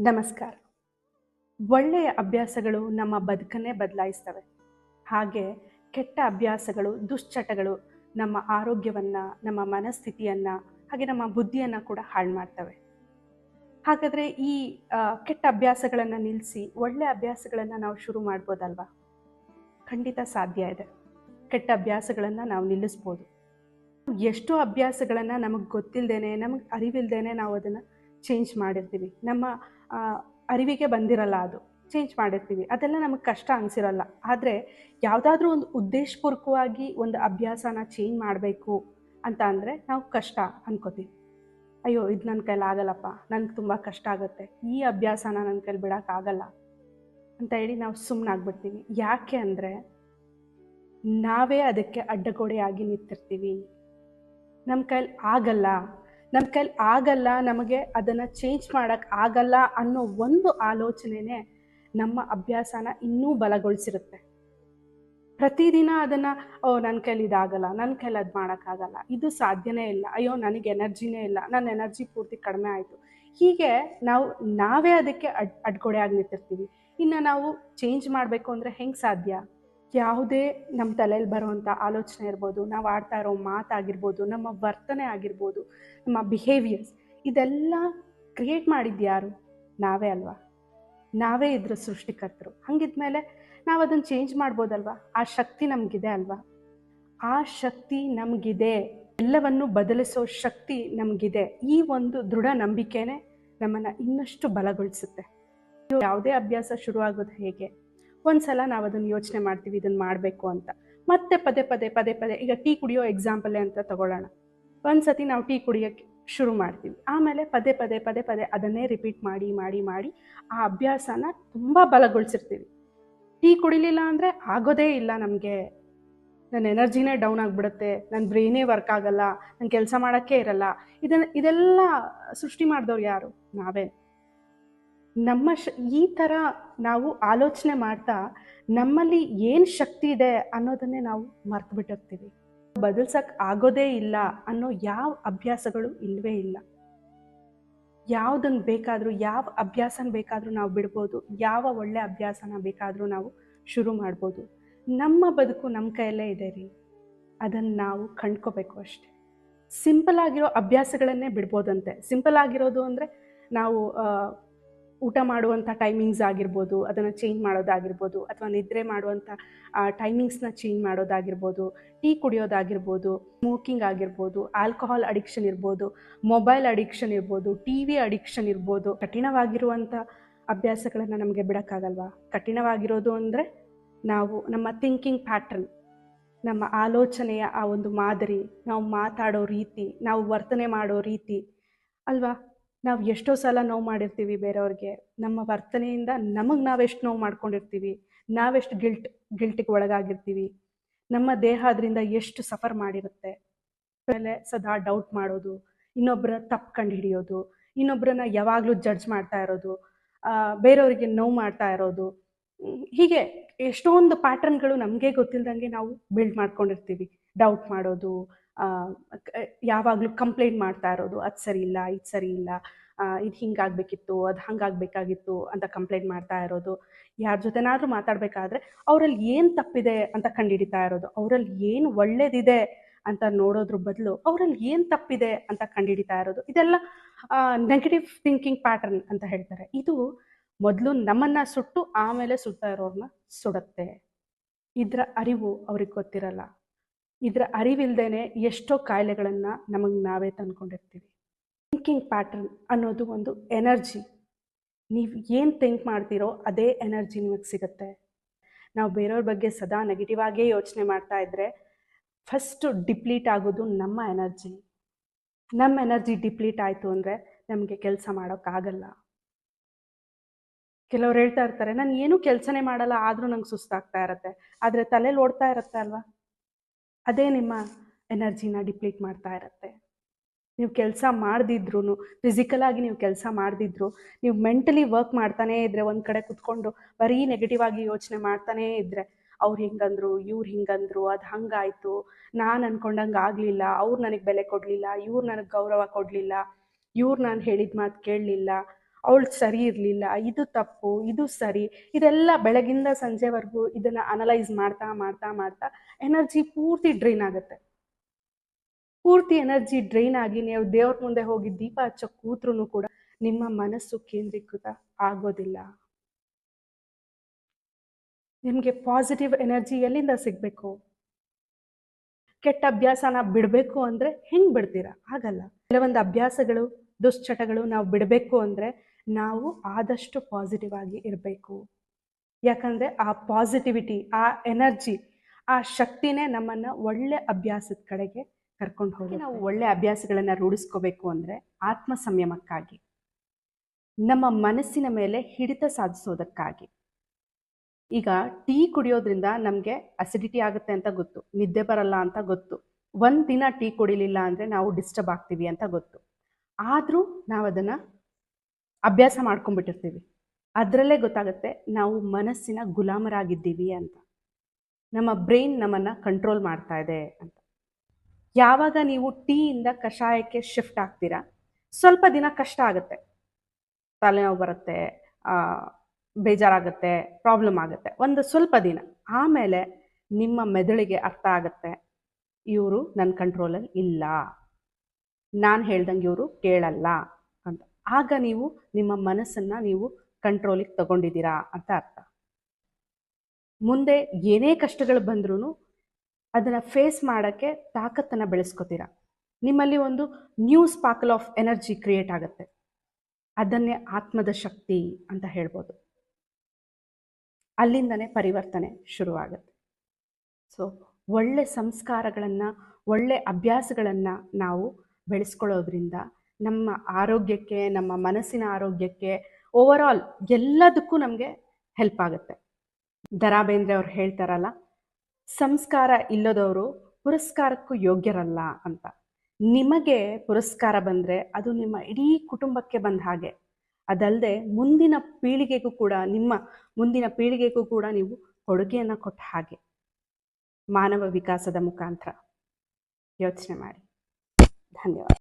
ನಮಸ್ಕಾರ. ಒಳ್ಳೆಯ ಅಭ್ಯಾಸಗಳು ನಮ್ಮ ಬದುಕನ್ನೇ ಬದಲಾಯಿಸ್ತವೆ. ಹಾಗೆ ಕೆಟ್ಟ ಅಭ್ಯಾಸಗಳು, ದುಶ್ಚಟಗಳು ನಮ್ಮ ಆರೋಗ್ಯವನ್ನು, ನಮ್ಮ ಮನಸ್ಥಿತಿಯನ್ನು, ಹಾಗೆ ನಮ್ಮ ಬುದ್ಧಿಯನ್ನು ಕೂಡ ಹಾಳು ಮಾಡ್ತವೆ. ಹಾಗಾದರೆ ಈ ಕೆಟ್ಟ ಅಭ್ಯಾಸಗಳನ್ನು ನಿಲ್ಲಿಸಿ ಒಳ್ಳೆಯ ಅಭ್ಯಾಸಗಳನ್ನು ನಾವು ಶುರು ಮಾಡ್ಬೋದಲ್ವಾ? ಖಂಡಿತ ಸಾಧ್ಯ ಇದೆ. ಕೆಟ್ಟ ಅಭ್ಯಾಸಗಳನ್ನು ನಾವು ನಿಲ್ಲಿಸ್ಬೋದು. ಎಷ್ಟೋ ಅಭ್ಯಾಸಗಳನ್ನು ನಮಗೆ ಗೊತ್ತಿಲ್ಲದೇನೆ ನಮಗೆ ಅರಿವಿಲ್ಲದೇನೆ ನಾವು ಅದನ್ನು ಚೇಂಜ್ ಮಾಡಿರ್ತೀವಿ. ನಮ್ಮ ಅರಿವಿಗೆ ಬಂದಿರಲ್ಲ ಅದು. ಚೇಂಜ್ ಮಾಡಿರ್ತೀವಿ. ಅದೆಲ್ಲ ನಮಗೆ ಕಷ್ಟ ಅನಿಸಿರಲ್ಲ. ಆದರೆ ಯಾವುದಾದ್ರೂ ಒಂದು ಉದ್ದೇಶಪೂರ್ವಕವಾಗಿ ಒಂದು ಅಭ್ಯಾಸನ ಚೇಂಜ್ ಮಾಡಬೇಕು ಅಂತ ಅಂದರೆ ನಾವು ಕಷ್ಟ ಅನ್ಕೋತೀವಿ. ಅಯ್ಯೋ, ಇದು ನನ್ನ ಕೈಲಿ ಆಗಲ್ಲಪ್ಪ. ನನಗೆ ತುಂಬ ಕಷ್ಟ ಆಗುತ್ತೆ. ಈ ಅಭ್ಯಾಸನ ನನ್ನ ಕೈಲಿ ಬಿಡೋಕ್ಕಾಗಲ್ಲ ಅಂತ ಹೇಳಿ ನಾವು ಸುಮ್ಮನಾಗ್ಬಿಡ್ತೀವಿ ಯಾಕೆ ಅಂದರೆ ನಾವೇ ಅದಕ್ಕೆ ಅಡ್ಡಗೋಡೆಯಾಗಿ ನಿಂತಿರ್ತೀವಿ. ನಮ್ಮ ಕೈಲಿ ಆಗಲ್ಲ. ನಮ್ಮ ಕೈಲಿ ಆಗಲ್ಲ, ನಮಗೆ ಅದನ್ನು ಚೇಂಜ್ ಮಾಡೋಕ್ಕೆ ಆಗಲ್ಲ ಅನ್ನೋ ಒಂದು ಆಲೋಚನೆನೇ ನಮ್ಮ ಅಭ್ಯಾಸನ ಇನ್ನೂ ಬಲಗೊಳಿಸಿರುತ್ತೆ. ಪ್ರತಿದಿನ ಅದನ್ನು, ಓ ನನ್ನ ಕೈಲಿ ಇದಾಗಲ್ಲ ನನ್ನ ಕೈಲಿ ಅದು ಮಾಡೋಕ್ಕಾಗಲ್ಲ, ಇದು ಸಾಧ್ಯನೇ ಇಲ್ಲ, ಅಯ್ಯೋ, ನನಗೆ ಎನರ್ಜಿನೇ ಇಲ್ಲ ನನ್ನ ಎನರ್ಜಿ ಪೂರ್ತಿ ಕಡಿಮೆ ಆಯಿತು. ಹೀಗೆ ನಾವು, ನಾವೇ ಅದಕ್ಕೆ ಅಡ್ ಅಡ್ಗೊಡೆಯಾಗಿ ನಿಂತಿರ್ತೀವಿ ಇನ್ನು ನಾವು ಚೇಂಜ್ ಮಾಡಬೇಕು ಅಂದರೆ ಹೆಂಗೆ ಸಾಧ್ಯ? ಯಾವುದೇ ನಮ್ಮ ತಲೆಯಲ್ಲಿ ಬರುವಂಥ ಆಲೋಚನೆ ಇರ್ಬೋದು, ನಾವು ಆಡ್ತಾ ಇರೋ ಮಾತಾಗಿರ್ಬೋದು, ನಮ್ಮ ವರ್ತನೆ ಆಗಿರ್ಬೋದು, ನಮ್ಮ ಬಿಹೇವಿಯರ್ಸ್ ಇದೆಲ್ಲ ಕ್ರಿಯೇಟ್ ಮಾಡಿದ್ದು ಯಾರು? ನಾವೇ ಅಲ್ವಾ? ನಾವೇ ಇದ್ರ ಸೃಷ್ಟಿಕರ್ತರು. ಹಂಗಿದ್ಮೇಲೆ ನಾವು ಅದನ್ನು ಚೇಂಜ್ ಮಾಡ್ಬೋದಲ್ವಾ? ಆ ಶಕ್ತಿ ನಮಗಿದೆ ಅಲ್ವಾ? ಆ ಶಕ್ತಿ ನಮಗಿದೆ. ಎಲ್ಲವನ್ನು ಬದಲಿಸೋ ಶಕ್ತಿ ನಮಗಿದೆ. ಈ ಒಂದು ದೃಢ ನಂಬಿಕೆನೇ ನಮ್ಮನ್ನು ಇನ್ನಷ್ಟು ಬಲಗೊಳಿಸುತ್ತೆ. ಯಾವುದೇ ಅಭ್ಯಾಸ ಶುರುವಾಗೋದು ಹೇಗೆ? ಒಂದ್ಸಲ ನಾವು ಅದನ್ನು ಯೋಚನೆ ಮಾಡ್ತೀವಿ ಇದನ್ನು ಮಾಡಬೇಕು ಅಂತ. ಮತ್ತೆ ಪದೇ ಪದೇ ಪದೇ ಪದೇ, ಈಗ ಟೀ ಕುಡಿಯೋ ಎಕ್ಸಾಂಪಲೇ ಅಂತ ತಗೊಳ್ಳೋಣ. ಒಂದ್ಸತಿ ನಾವು ಟೀ ಕುಡಿಯೋಕ್ಕೆ ಶುರು ಮಾಡ್ತೀವಿ. ಆಮೇಲೆ ಪದೇ ಪದೇ ಪದೇ ಪದೇ ಅದನ್ನೇ ರಿಪೀಟ್ ಮಾಡಿ ಮಾಡಿ ಮಾಡಿ ಆ ಅಭ್ಯಾಸನ ತುಂಬ ಬಲಗೊಳಿಸಿರ್ತೀವಿ. ಟೀ ಕುಡಿಲಿಲ್ಲ ಅಂದರೆ ಆಗೋದೇ ಇಲ್ಲ ನಮಗೆ. ನನ್ನ ಎನರ್ಜಿನೇ ಡೌನ್ ಆಗಿಬಿಡುತ್ತೆ ನನ್ನ ಬ್ರೈನೇ ವರ್ಕ್ ಆಗಲ್ಲ ನನ್ನ ಕೆಲಸ ಮಾಡೋಕ್ಕೆ ಇರಲ್ಲ. ಇದನ್ನು ಇದೆಲ್ಲ ಸೃಷ್ಟಿ ಮಾಡಿದವ್ರು ಯಾರು? ನಾವೇ ನಮ್ಮ ಶ, ಈ ಥರ ನಾವು ಆಲೋಚನೆ ಮಾಡ್ತಾ ನಮ್ಮಲ್ಲಿ ಏನು ಶಕ್ತಿ ಇದೆ ಅನ್ನೋದನ್ನೇ ನಾವು ಮರ್ತು ಬಿಟ್ಟಿರ್ತೀವಿ. ಬದಲ್ಸಕ್ಕೆ ಆಗೋದೇ ಇಲ್ಲ ಅನ್ನೋ ಯಾವ ಅಭ್ಯಾಸಗಳು ಇಲ್ಲವೇ ಇಲ್ಲ. ಯಾವುದನ್ನು ಬೇಕಾದರೂ, ಯಾವ ಅಭ್ಯಾಸನ ಬೇಕಾದರೂ ನಾವು ಬಿಡ್ಬೋದು, ಯಾವ ಒಳ್ಳೆ ಅಭ್ಯಾಸನ ಬೇಕಾದರೂ ನಾವು ಶುರು ಮಾಡ್ಬೋದು. ನಮ್ಮ ಬದುಕು ನಮ್ಮ ಕೈಯಲ್ಲೇ ಇದೆ ರೀ. ಅದನ್ನು ನಾವು ಕಂಡ್ಕೋಬೇಕು ಅಷ್ಟೆ. ಸಿಂಪಲ್ ಆಗಿರೋ ಅಭ್ಯಾಸಗಳನ್ನೇ ಬಿಡ್ಬೋದಂತೆ. ಸಿಂಪಲ್ ಆಗಿರೋದು ಅಂದರೆ ನಾವು ಊಟ ಮಾಡುವಂಥ ಟೈಮಿಂಗ್ಸ್ ಆಗಿರ್ಬೋದು, ಅದನ್ನು ಚೇಂಜ್ ಮಾಡೋದಾಗಿರ್ಬೋದು, ಅಥವಾ ನಿದ್ರೆ ಮಾಡುವಂಥ ಟೈಮಿಂಗ್ಸ್ನ ಚೇಂಜ್ ಮಾಡೋದಾಗಿರ್ಬೋದು, ಟೀ ಕುಡಿಯೋದಾಗಿರ್ಬೋದು ಸ್ಮೋಕಿಂಗ್ ಆಗಿರ್ಬೋದು ಆಲ್ಕೋಹಾಲ್ ಅಡಿಕ್ಷನ್ ಇರ್ಬೋದು ಮೊಬೈಲ್ ಅಡಿಕ್ಷನ್ ಇರ್ಬೋದು ಟಿ ವಿ ಅಡಿಕ್ಷನ್ ಇರ್ಬೋದು, ಕಠಿಣವಾಗಿರುವಂಥ ಅಭ್ಯಾಸಗಳನ್ನು ನಮಗೆ ಬಿಡೋಕ್ಕಾಗಲ್ವಾ? ಕಠಿಣವಾಗಿರೋದು ಅಂದರೆ ನಾವು ನಮ್ಮ ಥಿಂಕಿಂಗ್ ಪ್ಯಾಟ್ರನ್ ನಮ್ಮ ಆಲೋಚನೆಯ ಆ ಒಂದು ಮಾದರಿ, ನಾವು ಮಾತಾಡೋ ರೀತಿ, ನಾವು ವರ್ತನೆ ಮಾಡೋ ರೀತಿ, ಅಲ್ವಾ? ನಾವು ಎಷ್ಟೋ ಸಲ ನೋವು ಮಾಡಿರ್ತೀವಿ ಬೇರೆಯವ್ರಿಗೆ. ನಮ್ಮ ವರ್ತನೆಯಿಂದ ನಮಗೆ ನಾವೆಷ್ಟು ನೋವು ಮಾಡ್ಕೊಂಡಿರ್ತೀವಿ. ನಾವೆಷ್ಟು ಗಿಲ್ಟ್ ಗಿಲ್ಟಿಗೆ ಒಳಗಾಗಿರ್ತೀವಿ. ನಮ್ಮ ದೇಹ ಅದರಿಂದ ಎಷ್ಟು ಸಫರ್ ಮಾಡಿರುತ್ತೆ. ಆಮೇಲೆ ಸದಾ ಡೌಟ್ ಮಾಡೋದು ಇನ್ನೊಬ್ಬರ ತಪ್ಪು ಕಂಡು ಹಿಡಿಯೋದು ಇನ್ನೊಬ್ಬರನ್ನ ಯಾವಾಗಲೂ ಜಡ್ಜ್ ಮಾಡ್ತಾ ಇರೋದು ಬೇರೆಯವರಿಗೆ ನೋವು ಮಾಡ್ತಾ ಇರೋದು. ಹೀಗೆ ಎಷ್ಟೊಂದು ಪ್ಯಾಟರ್ನ್ಗಳು ನಮಗೆ ಗೊತ್ತಿಲ್ದಂಗೆ ನಾವು ಬಿಲ್ಡ್ ಮಾಡ್ಕೊಂಡಿರ್ತೀವಿ. ಡೌಟ್ ಮಾಡೋದು ಯಾವಾಗಲೂ ಕಂಪ್ಲೇಂಟ್ ಮಾಡ್ತಾ ಇರೋದು, ಅದು ಸರಿ ಇಲ್ಲ, ಇದು ಸರಿ ಇಲ್ಲ ಇದು ಹಿಂಗಾಗಬೇಕಿತ್ತು, ಅದು ಹಂಗಾಗಬೇಕಾಗಿತ್ತು ಅಂತ ಕಂಪ್ಲೇಂಟ್ ಮಾಡ್ತಾ ಇರೋದು. ಯಾರ ಜೊತೆನಾದರೂ ಮಾತಾಡಬೇಕಾದ್ರೆ, ಅವರಲ್ಲಿ ಏನು ತಪ್ಪಿದೆ ಅಂತ ಕಂಡುಹಿಡಿತಾ ಇರೋದು, ಅವರಲ್ಲಿ ಏನು ಒಳ್ಳೇದಿದೆ ಅಂತ ನೋಡೋದ್ರ ಬದಲು ಅವರಲ್ಲಿ ಏನು ತಪ್ಪಿದೆ ಅಂತ ಕಂಡುಹಿಡಿತಾ ಇರೋದು, ಇದೆಲ್ಲ ನೆಗೆಟಿವ್ ಥಿಂಕಿಂಗ್ ಪ್ಯಾಟರ್ನ್ ಅಂತ ಹೇಳ್ತಾರೆ. ಇದು ಮೊದಲು ನಮ್ಮನ್ನು ಸುಟ್ಟು ಆಮೇಲೆ ಸುಡ್ತಾ ಇರೋರನ್ನ ಸುಡುತ್ತೆ. ಇದರ ಅರಿವು ಅವ್ರಿಗೆ ಗೊತ್ತಿರಲ್ಲ. ಇದರ ಅರಿವಿಲ್ದೇನೆ ಎಷ್ಟೋ ಕಾಯಿಲೆಗಳನ್ನು ನಮಗೆ ನಾವೇ ತಂದ್ಕೊಂಡಿರ್ತೀವಿ. ಥಿಂಕಿಂಗ್ ಪ್ಯಾಟರ್ನ್ ಅನ್ನೋದು ಒಂದು ಎನರ್ಜಿ ನೀವು ಏನು ಥಿಂಕ್ ಮಾಡ್ತೀರೋ ಅದೇ ಎನರ್ಜಿ ನಿಮಗೆ ಸಿಗುತ್ತೆ. ನಾವು ಬೇರೆಯವ್ರ ಬಗ್ಗೆ ಸದಾ ನೆಗೆಟಿವ್ ಆಗೇ ಯೋಚನೆ ಮಾಡ್ತಾ ಇದ್ದರೆ ಫಸ್ಟು ಡಿಪ್ಲೀಟ್ ಆಗೋದು ನಮ್ಮ ಎನರ್ಜಿ ನಮ್ಮ ಎನರ್ಜಿ ಡಿಪ್ಲೀಟ್ ಆಯಿತು ಅಂದರೆ ನಮಗೆ ಕೆಲಸ ಮಾಡೋಕ್ಕಾಗಲ್ಲ ಕೆಲವ್ರು ಹೇಳ್ತಾ ಇರ್ತಾರೆ, ನಾನು ಏನೂ ಕೆಲಸನೇ ಮಾಡಲ್ಲ, ಆದರೂ ನಂಗೆ ಸುಸ್ತಾಗ್ತಾ ಇರುತ್ತೆ. ಆದರೆ ತಲೆಲಿ ಓಡ್ತಾ ಇರುತ್ತೆ ಅಲ್ವಾ? ಅದೇ ನಿಮ್ಮ ಎನರ್ಜಿನ ಡಿಪ್ಲೀಟ್ ಮಾಡ್ತಾ ಇರುತ್ತೆ. ನೀವು ಕೆಲಸ ಮಾಡ್ದಿದ್ರು ಫಿಸಿಕಲ್ ಆಗಿ ನೀವು ಕೆಲಸ ಮಾಡ್ದಿದ್ರು, ನೀವು ಮೆಂಟಲಿ ವರ್ಕ್ ಮಾಡ್ತಾನೇ ಇದ್ರೆ, ಒಂದು ಕಡೆ ಕುತ್ಕೊಂಡು ಬರೀ ನೆಗೆಟಿವ್ ಆಗಿ ಯೋಚನೆ ಮಾಡ್ತಾನೇ ಇದ್ರೆ, ಅವ್ರು ಹಿಂಗಂದ್ರು, ಇವ್ರು ಹಿಂಗಂದ್ರು, ಅದು ಹಂಗಾಯ್ತು, ನಾನು ಅನ್ಕೊಂಡಂಗೆ ಆಗಲಿಲ್ಲ, ಅವ್ರು ನನಗೆ ಬೆಲೆ ಕೊಡಲಿಲ್ಲ, ಇವ್ರು ನನಗೆ ಗೌರವ ಕೊಡಲಿಲ್ಲ, ಇವ್ರು ನಾನು ಹೇಳಿದ ಮಾತು ಕೇಳಲಿಲ್ಲ ಅವಳು ಸರಿ ಇರಲಿಲ್ಲ, ಇದು ತಪ್ಪು, ಇದು ಸರಿ, ಇದೆಲ್ಲ ಬೆಳಗಿಂದ ಸಂಜೆವರೆಗೂ ಇದನ್ನು ಅನಲೈಸ್ ಮಾಡ್ತಾ ಮಾಡ್ತಾ ಮಾಡ್ತಾ ಎನರ್ಜಿ ಪೂರ್ತಿ ಡ್ರೈನ್ ಆಗುತ್ತೆ. ಪೂರ್ತಿ ಎನರ್ಜಿ ಡ್ರೈನ್ ಆಗಿ ನೀವು ದೇವ್ರ ಮುಂದೆ ಹೋಗಿ ದೀಪ ಹಚ್ಚೋ ಕೂತ್ರು ಕೂಡ ನಿಮ್ಮ ಮನಸ್ಸು ಕೇಂದ್ರೀಕೃತ ಆಗೋದಿಲ್ಲ. ನಿಮಗೆ ಪಾಸಿಟಿವ್ ಎನರ್ಜಿ ಎಲ್ಲಿಂದ ಸಿಗಬೇಕು? ಕೆಟ್ಟ ಅಭ್ಯಾಸನ ಬಿಡಬೇಕು ಅಂದರೆ ಹೆಂಗೆ ಬಿಡ್ತೀರಾ? ಆಗಲ್ಲ ಕೆಲವೊಂದು ಅಭ್ಯಾಸಗಳು, ದುಶ್ಚಟಗಳು ನಾವು ಬಿಡಬೇಕು ಅಂದರೆ ನಾವು ಆದಷ್ಟು ಪಾಸಿಟಿವ್ ಆಗಿ ಇರಬೇಕು. ಯಾಕಂದರೆ ಆ ಪಾಸಿಟಿವಿಟಿ ಆ ಎನರ್ಜಿ ಆ ಶಕ್ತಿನೇ ನಮ್ಮನ್ನು ಒಳ್ಳೆ ಅಭ್ಯಾಸದ ಕಡೆಗೆ ಕರ್ಕೊಂಡು ಹೋಗಿ ನಾವು ಒಳ್ಳೆ ಅಭ್ಯಾಸಗಳನ್ನು ರೂಢಿಸ್ಕೋಬೇಕು ಅಂದರೆ ಆತ್ಮ ಸಂಯಮಕ್ಕಾಗಿ ನಮ್ಮ ಮನಸ್ಸಿನ ಮೇಲೆ ಹಿಡಿತ ಸಾಧಿಸೋದಕ್ಕಾಗಿ. ಈಗ ಟೀ ಕುಡಿಯೋದ್ರಿಂದ ನಮಗೆ ಅಸಿಡಿಟಿ ಆಗುತ್ತೆ ಅಂತ ಗೊತ್ತು ನಿದ್ದೆ ಬರಲ್ಲ ಅಂತ ಗೊತ್ತು ಒಂದು ದಿನ ಟೀ ಕುಡಿಲಿಲ್ಲ ಅಂದರೆ ನಾವು ಡಿಸ್ಟರ್ಬ್ ಆಗ್ತೀವಿ ಅಂತ ಗೊತ್ತು. ಆದರೂ ನಾವು ಅದನ್ನು ಅಭ್ಯಾಸ ಮಾಡ್ಕೊಂಡ್ಬಿಟ್ಟಿರ್ತೀವಿ. ಅದರಲ್ಲೇ ಗೊತ್ತಾಗುತ್ತೆ ನಾವು ಮನಸ್ಸಿನ ಗುಲಾಮರಾಗಿದ್ದೀವಿ ಅಂತ. ನಮ್ಮ ಬ್ರೈನ್ ನಮ್ಮನ್ನು ಕಂಟ್ರೋಲ್ ಮಾಡ್ತಾ ಇದೆ ಅಂತ. ಯಾವಾಗ ನೀವು ಟೀಯಿಂದ ಕಷಾಯಕ್ಕೆ ಶಿಫ್ಟ್ ಆಗ್ತೀರಾ? ಸ್ವಲ್ಪ ದಿನ ಕಷ್ಟ ಆಗುತ್ತೆ. ತಲೆನೋವು ಬರುತ್ತೆ ಬೇಜಾರಾಗುತ್ತೆ, ಪ್ರಾಬ್ಲಮ್ ಆಗುತ್ತೆ. ಒಂದು ಸ್ವಲ್ಪ ದಿನ. ಆಮೇಲೆ ನಿಮ್ಮ ಮೆದುಳಿಗೆ ಅರ್ಥ ಆಗುತ್ತೆ. ಇವರು ನನ್ನ ಕಂಟ್ರೋಲಲ್ಲಿ ಇಲ್ಲ. ನಾನು ಹೇಳ್ದಂಗೆ ಇವರು ಕೇಳಲ್ಲ. ಆಗ ನೀವು ನಿಮ್ಮ ಮನಸ್ಸನ್ನು ನೀವು ಕಂಟ್ರೋಲಿಗೆ ತಗೊಂಡಿದ್ದೀರಾ ಅಂತ ಅರ್ಥ. ಮುಂದೆ ಏನೇ ಕಷ್ಟಗಳು ಬಂದ್ರೂ ಅದನ್ನು ಫೇಸ್ ಮಾಡೋಕ್ಕೆ ತಾಕತ್ತನ್ನು ಬೆಳೆಸ್ಕೋತೀರ. ನಿಮ್ಮಲ್ಲಿ ಒಂದು new sparkle of energy create ಆಗುತ್ತೆ. ಅದನ್ನೇ ಆತ್ಮದ ಶಕ್ತಿ ಅಂತ ಹೇಳ್ಬೋದು. ಅಲ್ಲಿಂದನೇ ಪರಿವರ್ತನೆ ಶುರುವಾಗುತ್ತೆ. ಸೊ ಒಳ್ಳೆ ಸಂಸ್ಕಾರಗಳನ್ನು, ಒಳ್ಳೆ ಅಭ್ಯಾಸಗಳನ್ನು ನಾವು ಬೆಳೆಸ್ಕೊಳ್ಳೋದ್ರಿಂದ ನಮ್ಮ ಆರೋಗ್ಯಕ್ಕೆ, ನಮ್ಮ ಮನಸ್ಸಿನ ಆರೋಗ್ಯಕ್ಕೆ ಓವರ್ ಆಲ್ ಎಲ್ಲದಕ್ಕೂ ನಮಗೆ ಹೆಲ್ಪ್ ಆಗುತ್ತೆ. ದರಾ ಬೇಂದ್ರೆ ಅವ್ರು ಹೇಳ್ತಾರಲ್ಲ, ಸಂಸ್ಕಾರ ಇಲ್ಲದವರು ಪುರಸ್ಕಾರಕ್ಕೂ ಯೋಗ್ಯರಲ್ಲ ಅಂತ. ನಿಮಗೆ ಪುರಸ್ಕಾರ ಬಂದರೆ ಅದು ನಿಮ್ಮ ಇಡೀ ಕುಟುಂಬಕ್ಕೆ ಬಂದ ಹಾಗೆ. ಅದಲ್ಲದೆ ಮುಂದಿನ ಪೀಳಿಗೆಗೂ ಕೂಡ, ನಿಮ್ಮ ಮುಂದಿನ ಪೀಳಿಗೆಗೂ ಕೂಡ ನೀವು ಕೊಡುಗೆಯನ್ನು ಕೊಟ್ಟ ಹಾಗೆ. ಮಾನವ ವಿಕಾಸದ ಮುಖಾಂತರ ಯೋಚನೆ ಮಾಡಿ. ಧನ್ಯವಾದ.